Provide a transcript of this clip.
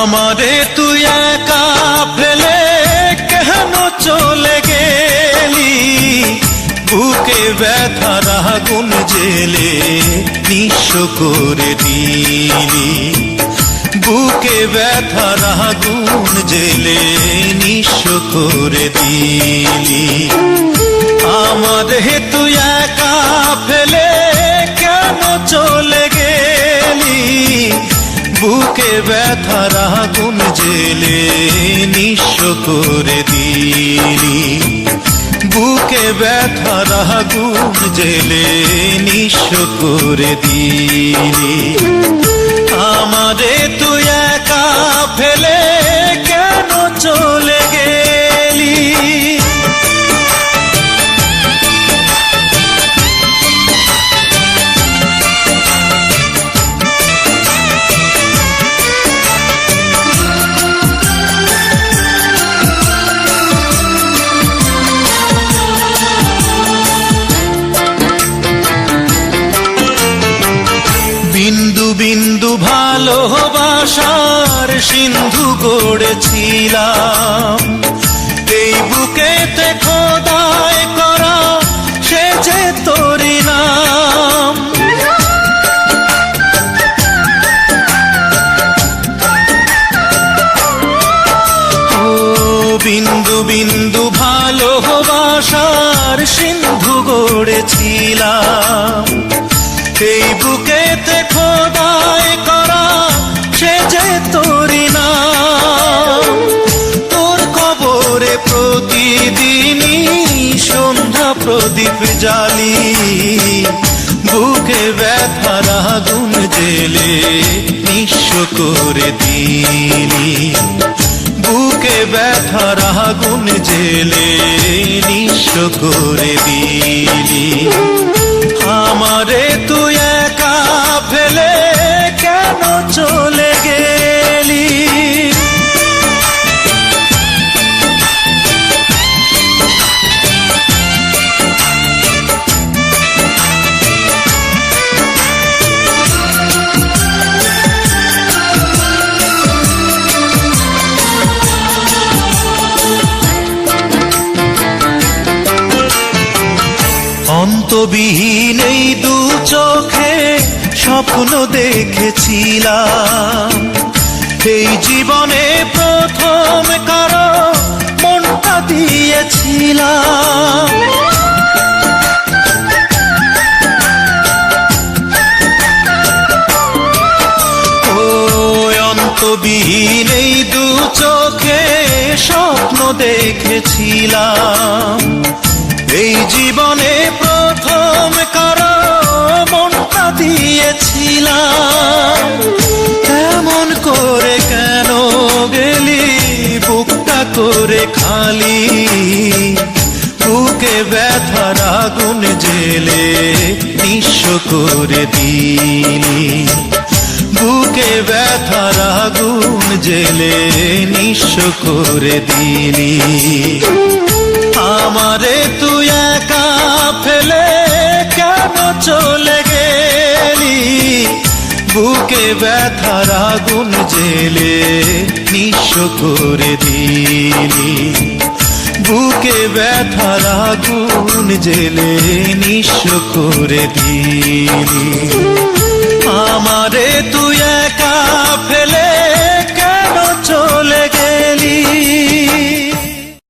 আমারে তুই একা ফেলে কেন চলে গেলি? বুকে ব্যথা রাগুন জেলে নিঃস্ব করে দিলি। বুকে ব্যথা রাগুন জেলে নিঃস্ব করে দিলি। আমাদের তুই এক বুকে ব্যথার আগুন জেলে নিঃস্ব করে দিলি। বুকে ব্যথার আগুন জেলে নিঃস্ব করে দিলি। ভালোবাসার সিন্ধু গড়েছিলাম এই বুকেতে খোদায় করা, সে যে তোরি নাম। বিন্দু বিন্দু ভালোবাসার সিন্ধু গড়েছিলাম। এই বুকেতে প্রতিদিনই সন্ধ্যা প্রদীপ জালি বুকে ব্যথার আগুন জেলে নিঃস্ব করে দিলি। বুকে ব্যথার আগুন জেলে নিঃস্ব করে দিলি। অন্তবিহীন এই দু চোখে স্বপ্ন দেখেছিলাম। এই জীবনে প্রথম কারও মনটা দিয়েছিলাম। অন্তবিহীন এই দু চোখে স্বপ্ন দেখেছিলাম। এই জীবনে প্রথম কারও মনটা দিয়েছিলাম এমন করে কেন গেলি, বুকটা করে খালি। বুকে ব্যথার আগুন জেলে নিঃস্ব করে দিলি। বুকে ব্যথার আগুন জেলে নিঃস্ব করে দিলি। আমারে তুই একা ফেলে কেন চলে গেলি? বুকে ব্যথার আগুন জেলে নিঃস্ব করে দিলি। বুকে ব্যথার আগুন জেলে নিঃস্ব করে দিলি।